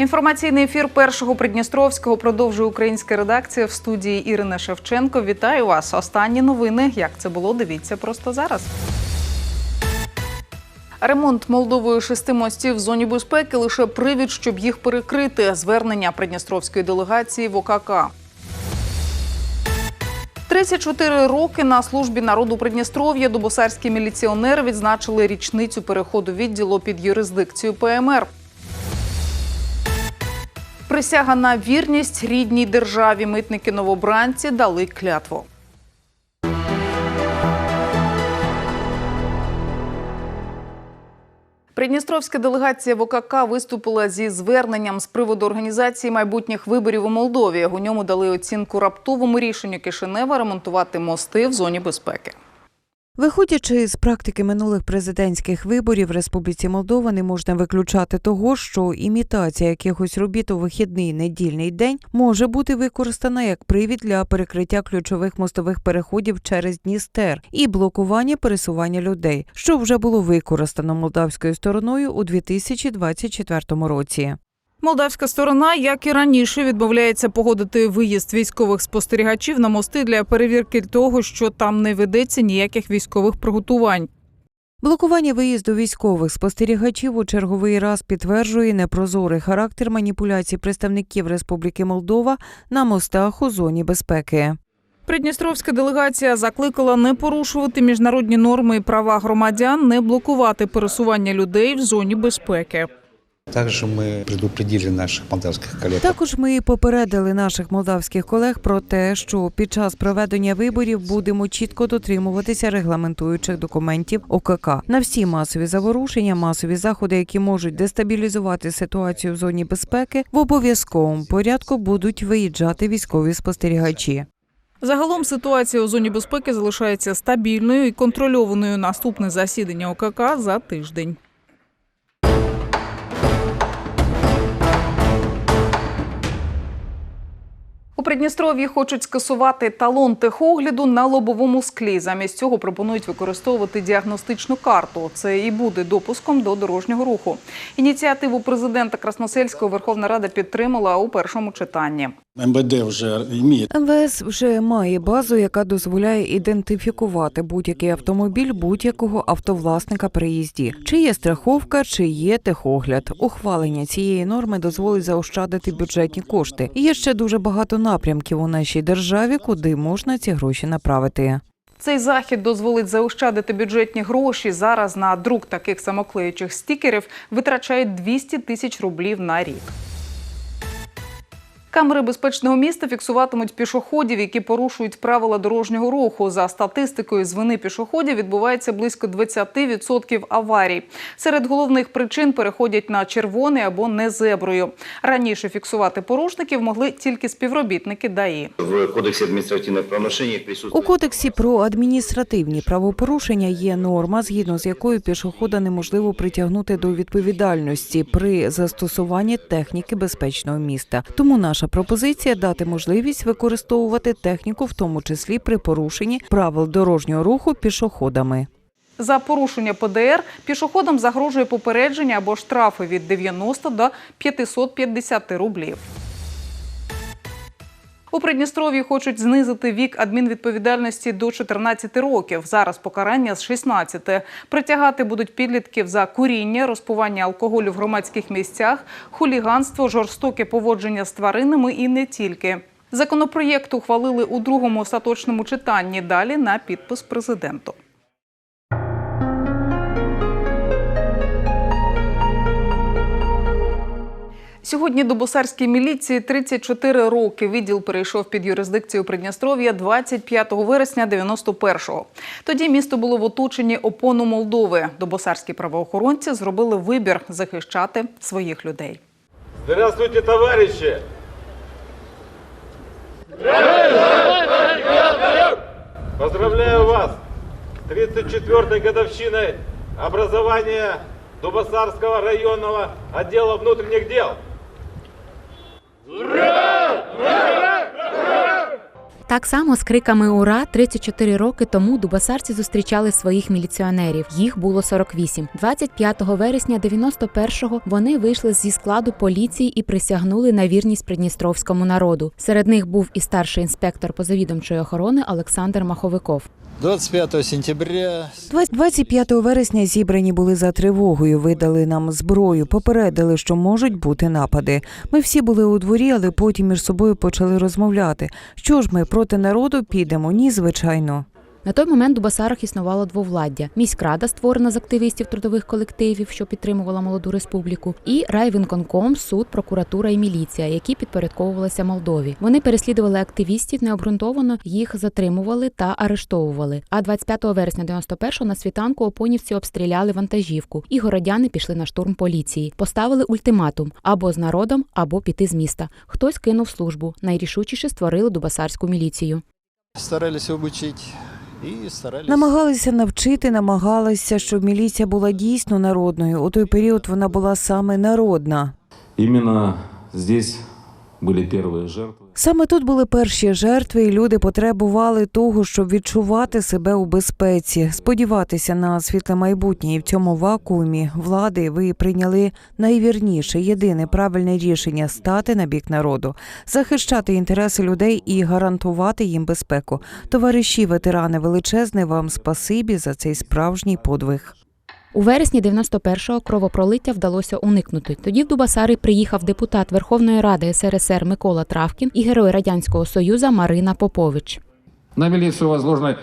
Інформаційний ефір першого Придністровського продовжує українська редакція в студії Ірина Шевченко. Вітаю вас. Останні новини. Як це було? Дивіться просто зараз. Ремонт Молдовою шести мостів в зоні безпеки лише привід, щоб їх перекрити. Звернення придністровської делегації в ОКК. 34 роки на службі народу Придністров'я добосарські міліціонери відзначили річницю переходу відділу під юрисдикцію ПМР. Присяга на вірність рідній державі. Митники новобранці дали клятву. Придністровська делегація в ОКК виступила зі зверненням з приводу організації майбутніх виборів у Молдові. У ньому дали оцінку раптовому рішенню Кишинева ремонтувати мости в зоні безпеки. Виходячи з практики минулих президентських виборів в Республіці Молдова, не можна виключати того, що імітація якихось робіт у вихідний недільний день може бути використана як привід для перекриття ключових мостових переходів через Дністер і блокування пересування людей, що вже було використано молдавською стороною у 2024 році. Молдавська сторона, як і раніше, відмовляється погодити виїзд військових спостерігачів на мости для перевірки того, що там не ведеться ніяких військових приготувань. Блокування виїзду військових спостерігачів у черговий раз підтверджує непрозорий характер маніпуляцій представників Республіки Молдова на мостах у зоні безпеки. Придністровська делегація закликала не порушувати міжнародні норми і права громадян, не блокувати пересування людей в зоні безпеки. Также мы предупредили наших молдавских коллег. Також ми попередили наших молдавських колег про те, що під час проведення виборів будемо чітко дотримуватися регламентуючих документів ОКК на всі масові заворушення, масові заходи, які можуть дестабілізувати ситуацію в зоні безпеки, в обов'язковому порядку будуть виїжджати військові спостерігачі. Загалом ситуація у зоні безпеки залишається стабільною і контрольованою. Наступне засідання ОКК за тиждень. Придністров'ї хочуть скасувати талон техогляду на лобовому склі. Замість цього пропонують використовувати діагностичну карту. Це і буде допуском до дорожнього руху. Ініціативу президента Красносельського Верховна Рада підтримала у першому читанні. МВД вже має МВС вже має базу, яка дозволяє ідентифікувати будь-який автомобіль будь-якого автовласника при їзді. Чи є страховка, чи є техогляд. Ухвалення цієї норми дозволить заощадити бюджетні кошти. Є ще дуже багато напрямків у нашій державі, куди можна ці гроші направити. Цей захід дозволить заощадити бюджетні гроші. Зараз на друк таких самоклеючих стікерів витрачають 200 тисяч рублів на рік. Камери безпечного міста фіксуватимуть пішоходів, які порушують правила дорожнього руху. За статистикою, з вини пішоходів відбувається близько 20% аварій. Серед головних причин переходять на червоний або не зеброю. Раніше фіксувати порушників могли тільки співробітники ДАІ. В Кодексі адміністративних правонарушень У кодексі про адміністративні правопорушення є норма, згідно з якою пішохода неможливо притягнути до відповідальності при застосуванні техніки безпечного міста. Тому наша пропозиція дати можливість використовувати техніку, в тому числі при порушенні правил дорожнього руху пішоходами. За порушення ПДР пішоходам загрожує попередження або штрафи від 90 до 550 рублів. У Придністров'ї хочуть знизити вік адмінвідповідальності до 14 років. Зараз покарання з 16. Притягати будуть підлітків за куріння, розпування алкоголю в громадських місцях, хуліганство, жорстоке поводження з тваринами і не тільки. Законопроєкт ухвалили у другому остаточному читанні. Далі на підпис президенту. Сьогодні до босарській міліції 34 роки. Відділ перейшов під юрисдикцію Придністров'я 25 вересня 91-го. Тоді місто було в оточенні опону Молдови. Добосарські правоохоронці зробили вибір захищати своїх людей. Здравствуйте, товарищи! Поздравляю вас с 34-й годовщиной образования Дубасарского районного отдела внутренних дел. Так само з криками Ура 34 роки тому дубасарці зустрічали своїх міліціонерів. Їх було 48. 25 вересня 91-го вони вийшли зі складу поліції і присягнули на вірність придністровському народу. Серед них був і старший інспектор позавідомчої охорони Олександр Маховиков. 25 сентября 25 вересня зібрані були за тривогою, видали нам зброю, попередили, що можуть бути напади. Ми всі були у дворі, але потім між собою почали розмовляти. Що ж ми проти народу підемо? Ні, звичайно. На той момент у Басарах існувало двовладдя: міськрада, створена з активістів трудових колективів, що підтримувала молоду республіку, і райвинконком, суд, прокуратура і міліція, які підпорядковувалися Молдові. Вони переслідували активістів необґрунтовано, їх затримували та арештовували. А 25 вересня 91-го на світанку опонівці обстріляли вантажівку, і городяни пішли на штурм поліції. Поставили ультиматум або з народом, або піти з міста. Хтось кинув службу. Найрішучіше створили дубасарську міліцію. старались обучить и старались... Намагалися навчити, намагалися, щоб міліція була дійсно народною. У той період вона була саме народна. Іменно здесь были первые жертвы. Саме тут були перші жертви, і люди потребували того, щоб відчувати себе у безпеці, сподіватися на світле майбутнє. І в цьому вакуумі влади ви прийняли найвірніше, єдине правильне рішення стати на бік народу, захищати інтереси людей і гарантувати їм безпеку. Товариші, ветерани, величезне вам спасибі за цей справжній подвиг. У вересні 91-го кровопролиття вдалося уникнути. Тоді в Дубасари приїхав депутат Верховної Ради СРСР Микола Травкін і герой Радянського Союзу Марина Попович. На милицию возложено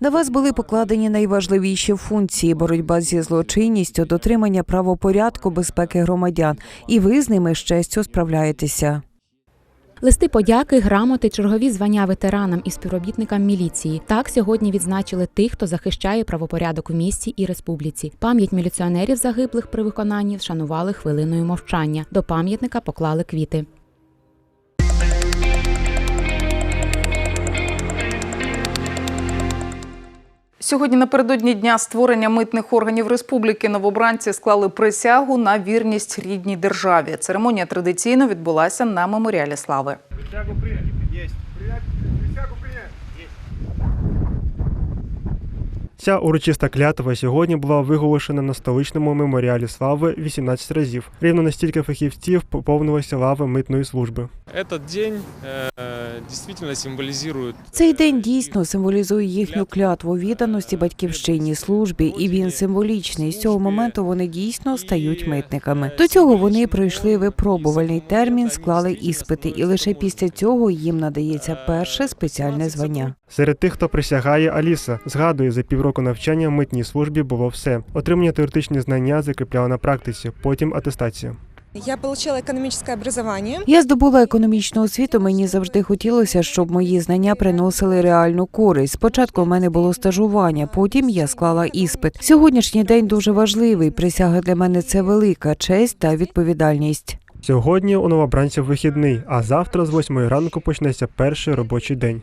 На вас були покладені найважливіші функції боротьба зі злочинністю, дотримання правопорядку, безпеки громадян, і ви з ними з честю справляєтеся. Листи подяки, грамоти, чергові звання ветеранам і співробітникам міліції. Так сьогодні відзначили тих, хто захищає правопорядок в місті і республіці. Пам'ять міліціонерів загиблих при виконанні вшанували хвилиною мовчання. До пам'ятника поклали квіти. Сьогодні напередодні дня створення митних органів республіки новобранці склали присягу на вірність рідній державі. Церемонія традиційно відбулася на меморіалі слави. Ця урочиста клятва сьогодні була виголошена на столичному меморіалі слави 18 разів. Рівно настільки фахівців поповнилося лави митної служби. Этот день э, действительно символизирует Цей день дійсно символізує їхню клятву відданості батьківщині службі, і він символічний. З цього моменту вони дійсно стають митниками. До цього вони пройшли випробувальний термін, склали іспити, і лише після цього їм надається перше спеціальне звання. Серед тих, хто присягає, Аліса згадує, за півроку навчання в митній службі було все. Отримання теоретичні знання закріпляла на практиці, потім атестація. Я получила экономическое образование. Я здобула економічну освіту. Мені завжди хотілося, щоб мої знання приносили реальну користь. Спочатку в мене було стажування, потім я склала іспит. Сьогоднішній день дуже важливий. Присяга для мене це велика честь та відповідальність. Сьогодні у новобранців вихідний, а завтра з 8 ранку почнеться перший робочий день.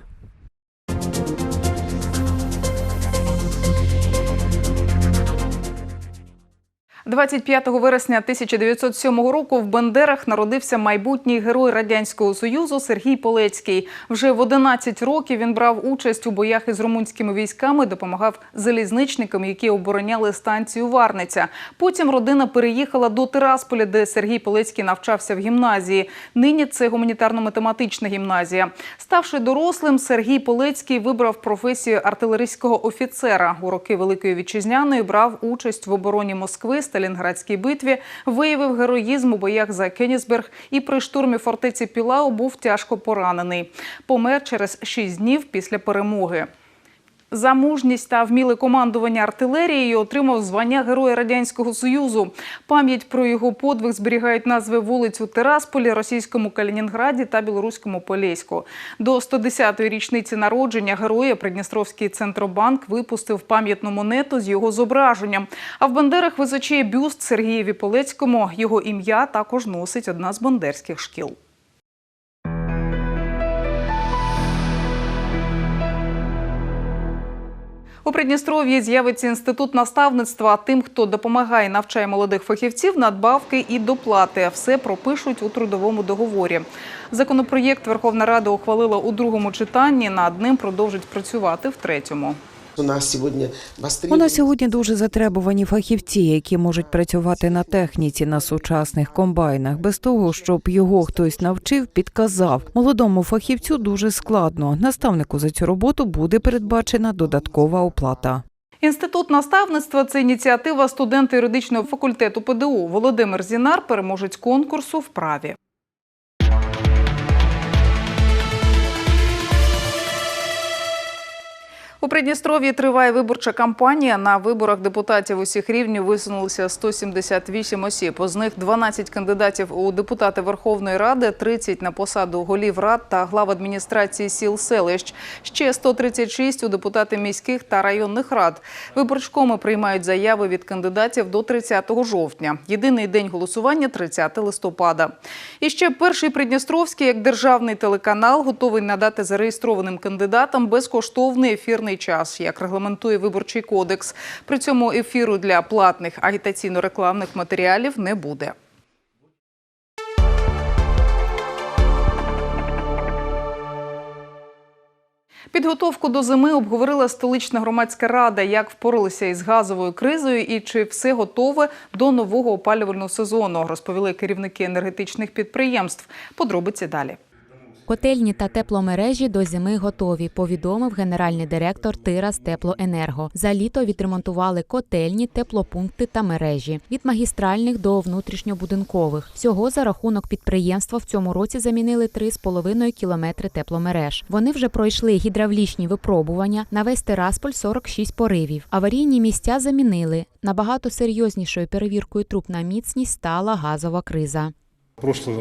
25 вересня 1907 року в Бендерах народився майбутній герой радянського союзу Сергій Полецький. Вже в 11 років він брав участь у боях із румунськими військами, допомагав залізничникам, які обороняли станцію Варниця. Потім родина переїхала до Тирасполя, де Сергій Полецький навчався в гімназії. Нині це гуманітарно-математична гімназія. Ставши дорослим, Сергій Полецький вибрав професію артилерійського офіцера. У роки Великої вітчизняної брав участь в обороні Москви. Сталінградській битві, виявив героїзм у боях за Кенісберг і при штурмі фортеці Пілау був тяжко поранений. Помер через шість днів після перемоги. За мужність та вміле командування артилерією отримав звання Героя Радянського Союзу. Пам'ять про його подвиг зберігають назви вулиць у Тирасполі, російському Калінінграді та білоруському Полєську. До 110-ї річниці народження героя Придністровський центробанк випустив пам'ятну монету з його зображенням. А в Бандерах височіє бюст Сергієві Полецькому. Його ім'я також носить одна з бандерських шкіл. У Придністров'ї з'явиться інститут наставництва. Тим, хто допомагає і навчає молодих фахівців, надбавки і доплати. Все пропишуть у трудовому договорі. Законопроєкт Верховна Рада ухвалила у другому читанні. Над ним продовжить працювати в третьому. У нас сьогодні У нас сьогодні дуже затребувані фахівці, які можуть працювати на техніці на сучасних комбайнах, без того, щоб його хтось навчив, підказав. Молодому фахівцю дуже складно. Наставнику за цю роботу буде передбачена додаткова оплата. Інститут наставництва це ініціатива студента юридичного факультету ПДУ. Володимир Зінар, переможець конкурсу в праві. У Придністров'ї триває виборча кампанія. На виборах депутатів усіх рівнів висунулися 178 осіб. З них 12 кандидатів у депутати Верховної Ради, 30 на посаду голів рад та глав адміністрації сіл селищ. Ще 136 у депутати міських та районних рад. Виборчкоми приймають заяви від кандидатів до 30 жовтня. Єдиний день голосування 30 листопада. І ще перший Придністровський як державний телеканал готовий надати зареєстрованим кандидатам безкоштовний ефірний час, як регламентує виборчий кодекс. При цьому ефіру для платних агітаційно-рекламних матеріалів не буде. Підготовку до зими обговорила столична громадська рада, як впоралися із газовою кризою і чи все готове до нового опалювального сезону, розповіли керівники енергетичних підприємств. Подробиці далі. Котельні та тепломережі до зими готові, повідомив генеральний директор Тирас Теплоенерго. За літо відремонтували котельні, теплопункти та мережі від магістральних до внутрішньобудинкових. Всього за рахунок підприємства в цьому році замінили 3,5 кілометри тепломереж. Вони вже пройшли гідравлічні випробування. На весь Тирасполь 46 поривів. Аварійні місця замінили. Набагато серйознішою перевіркою труб на міцність стала газова криза.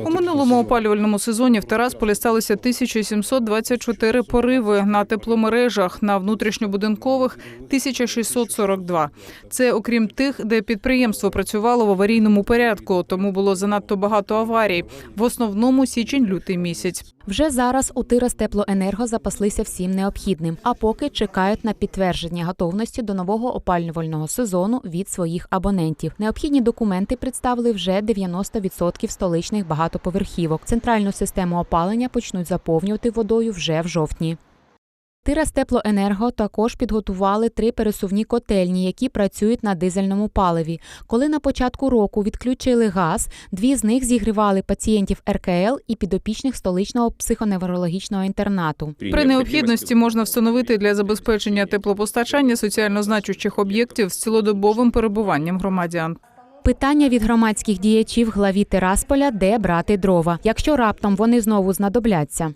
У минулому опалювальному сезоні в Терасполі сталося 1724 пориви на тепломережах, на внутрішньобудинкових 1642. Це окрім тих, де підприємство працювало в аварійному порядку, тому було занадто багато аварій. В основному січень-лютий місяць. Вже зараз у Тирас Теплоенерго запаслися всім необхідним, а поки чекають на підтвердження готовності до нового опалювального сезону від своїх абонентів. Необхідні документи представили вже 90% столичних багатоповерхівок. Центральну систему опалення почнуть заповнювати водою вже в жовтні. Тирас Теплоенерго також підготували три пересувні котельні, які працюють на дизельному паливі. Коли на початку року відключили газ, дві з них зігрівали пацієнтів РКЛ і підопічних столичного психоневрологічного інтернату. При необхідності можна встановити для забезпечення теплопостачання соціально значущих об'єктів з цілодобовим перебуванням громадян. Питання від громадських діячів главі Тирасполя, де брати дрова, якщо раптом вони знову знадобляться.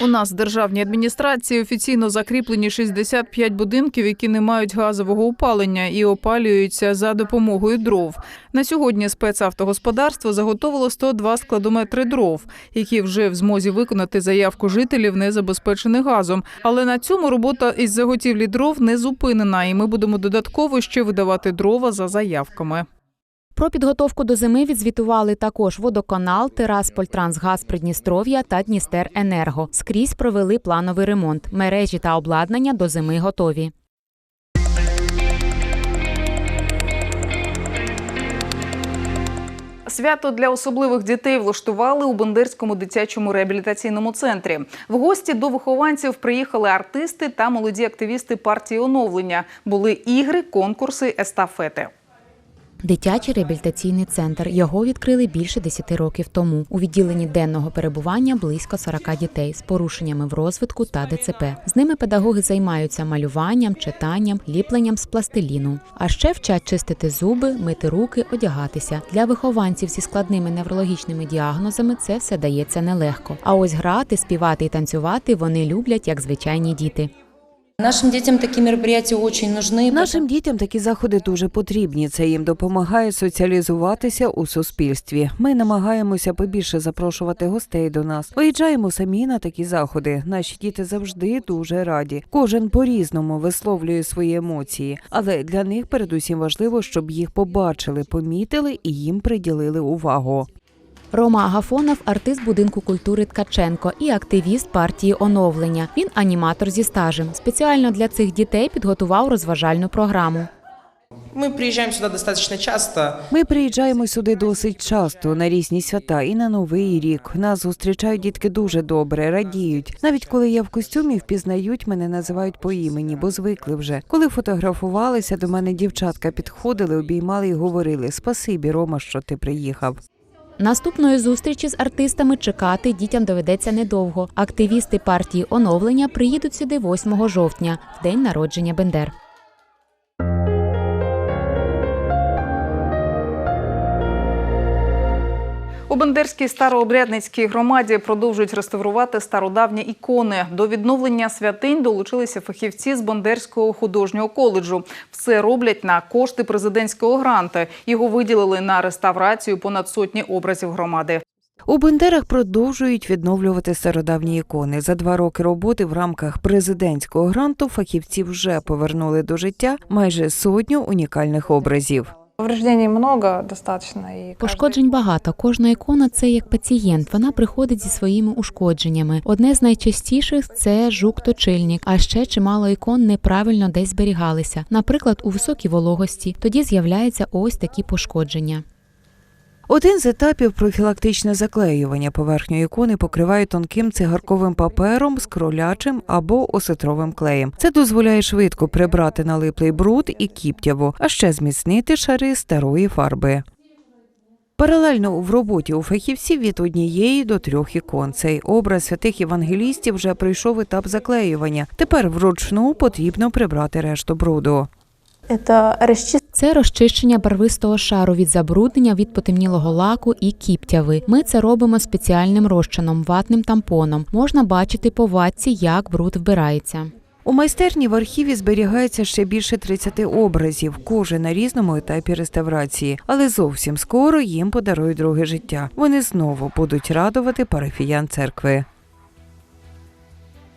У нас в державній адміністрації офіційно закріплені 65 будинків, які не мають газового опалення і опалюються за допомогою дров. На сьогодні спецавтогосподарство заготовило 102 складометри дров, які вже в змозі виконати заявку жителів, не забезпечених газом. Але на цьому робота із заготівлі дров не зупинена, і ми будемо додатково ще видавати дрова за заявками. Про підготовку до зими відзвітували також водоканал, Тираспольтрансгаз Придністров'я та Дністеренерго. Скрізь провели плановий ремонт. Мережі та обладнання до зими готові. Свято для особливих дітей влаштували у Бендерському дитячому реабілітаційному центрі. В гості до вихованців приїхали артисти та молоді активісти партії оновлення. Були ігри, конкурси, естафети. Дитячий реабілітаційний центр його відкрили більше 10 років тому. У відділенні денного перебування близько 40 дітей з порушеннями в розвитку та ДЦП. З ними педагоги займаються малюванням, читанням, ліпленням з пластиліну. А ще вчать чистити зуби, мити руки, одягатися. Для вихованців зі складними неврологічними діагнозами це все дається нелегко. А ось грати, співати і танцювати вони люблять як звичайні діти. Нашим дітям такі мероприятия очень нужны. Нашим дітям такі заходи дуже потрібні. Це їм допомагає соціалізуватися у суспільстві. Ми намагаємося побільше запрошувати гостей до нас. Виїжджаємо самі на такі заходи. Наші діти завжди дуже раді. Кожен по-різному висловлює свої емоції, але для них передусім важливо, щоб їх побачили, помітили і їм приділили увагу. Рома Агафонов артист будинку культури Ткаченко і активіст партії оновлення. Він аніматор зі стажем. Спеціально для цих дітей підготував розважальну програму. Мы приезжаем сюда достаточно часто. Ми приїжджаємо сюди досить часто на різні свята і на новий рік. Нас зустрічають дітки дуже добре, радіють. Навіть коли я в костюмі, впізнають мене, називають по імені, бо звикли вже. Коли фотографувалися, до мене дівчатка підходили, обіймали і говорили: Спасибі, Рома, що ти приїхав. Наступної зустрічі з артистами чекати дітям доведеться недовго. Активісти партії оновлення приїдуть сюди 8 жовтня, в день народження Бендер. У Бендерській старообрядницькій громаді продовжують реставрувати стародавні ікони. До відновлення святинь долучилися фахівці з Бендерського художнього коледжу. Все роблять на кошти президентського гранта. Його виділили на реставрацію понад сотні образів громади. У Бендерах продовжують відновлювати стародавні ікони. За два роки роботи в рамках президентського гранту фахівці вже повернули до життя майже сотню унікальних образів. Повреждений много достатньо. і Пошкоджень багато. Кожна ікона це як пацієнт. Вона приходить зі своїми ушкодженнями. Одне з найчастіших це жук-точильник, а ще чимало ікон неправильно десь зберігалися, наприклад, у високій вологості. Тоді з'являються ось такі пошкодження. Один з етапів профілактичне заклеювання поверхню ікони покривають тонким цигарковим папером з кролячим або осетровим клеєм. Це дозволяє швидко прибрати налиплий бруд і кіптяву, а ще зміцнити шари старої фарби. Паралельно в роботі у фахівців від однієї до трьох ікон. Цей образ святих євангелістів вже пройшов етап заклеювання. Тепер вручну потрібно прибрати решту бруду. Це розчищення барвистого шару від забруднення від потемнілого лаку і кіптяви. Ми це робимо спеціальним розчином, ватним тампоном. Можна бачити по ватці, як бруд вбирається. У майстерні в архіві зберігається ще більше 30 образів, кожен на різному етапі реставрації, але зовсім скоро їм подарують друге життя. Вони знову будуть радувати парафіян церкви.